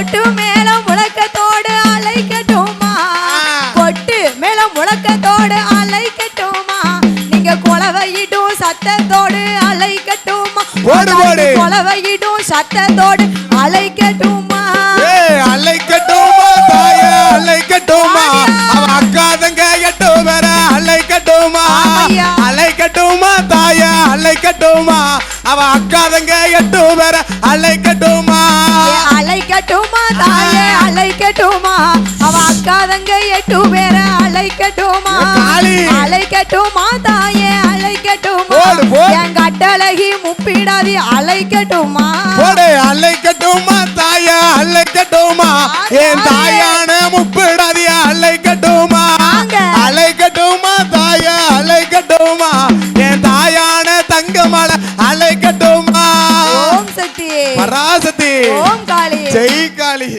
கொட்டு மேல முழக்கத்தோடு அலைக்கட்டுமா? கொட்டு மேல முழக்கத்தோடு அலைக்கட்டுமா? நீங்க குலவையிடும் சத்தத்தோடு அலைக்கட்டுமா? போடு, போடு. குலவையிடும் சத்தத்தோடு அலைக்கட்டுமா? அலைக்கட்டுமா தாய அலைக்கட்டுமா. அவ அக்கா தங்க எட்டு பேர அலைக்கட்டுமா. அலைக்கட்டுமா தாய அலைக்கட்டுமா. அவ அக்கா தங்க எட்டு ஏ, அலைக்கட்டுமா. தாயே அலைக்கட்டுமா? அவ அக்கா தங்க எட்டு பேர காளி. அலைக்கட்டுமா தாயே போடு. என் கட்டழகி முப்பிடாதி அலைக்கட்டுமா? போடு அலைக்கட்டுமா தாய அலைக்கட்டுமா? என் தாயான முப்பிடாதிய அலைக்கட்டுமா? வாங்க. அலைக்கட்டுமா தாய அலைக்கட்டுமா? என் தாயான தங்கமலை அலைக்கட்டுமா? ஓம் சக்தி பராசக்தி ஓம் காளி. ஜெய் காளி